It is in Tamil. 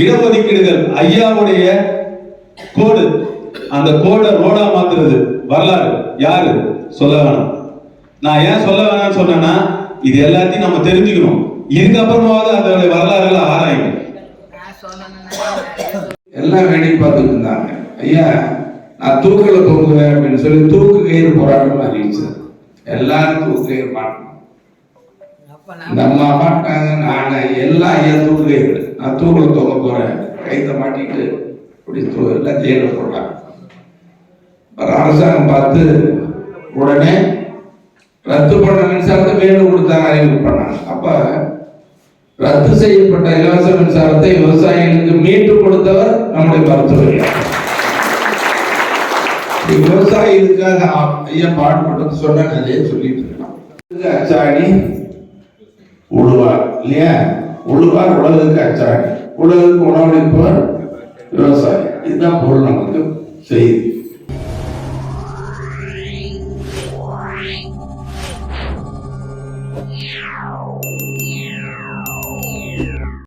இடஒதுக்கீடுகள் ஐயாவுடைய கோடு. அந்த கோடை ரோடா மாத்துறது. வரலாறு. யாரு? சொல்ல வேணாம். நான் ஏன் சொல்ல வேணாம்னு சொன்னேன்னா இது எல்லாத்தையும் நம்ம தெரிஞ்சுக்கணும். இதுக்கப்புறமாவது அதோட வரலாறுகளை ஆராயுங்க எல்லாம் வேடி பார்த்துட்டு இருந்தாங்க. ஐயா நான் தூக்கில தொங்குவேன் அப்படின்னு சொல்லி தூக்கு கயிறு போராட்டம் அறிவிச்சார் எல்லாரும் தூக்கு கயிறு மாட்டணும். இந்த அம்மா மாட்டாங்க நான் எல்லாம் ஐயா தூக்கு கயிறு. நான் தூக்கில் தொங்க போறேன். கைத்தை மாட்டிட்டு இப்படி தூ எல்லாம் ஜெயில போட்டாங்க அரசாங்கம் பார்த்து உடனே ரத்து பண்ண மின்சாரத்தை மீண்டும் கொடுத்தாங்க அறிவிப்பு பண்ணாங்க. அப்ப ரத்து செய்யப்பட்ட இலவச மின்சாரத்தை விவசாயிகளுக்கு மீட்டு கொடுத்தவர் நம்முடைய மருத்துவர் விவசாயிகளுக்காக ஐயா பாடுபட்டது சொன்ன கதையை சொல்லிட்டு இருக்கலாம். அச்சாணி உழுவார் இல்லையா? உழுவார் உலகுக்கு அச்சாணி உலகுக்கு உணவளிப்பவர் விவசாயி இதுதான் பொருள் நமக்கு செய்தி Yeah.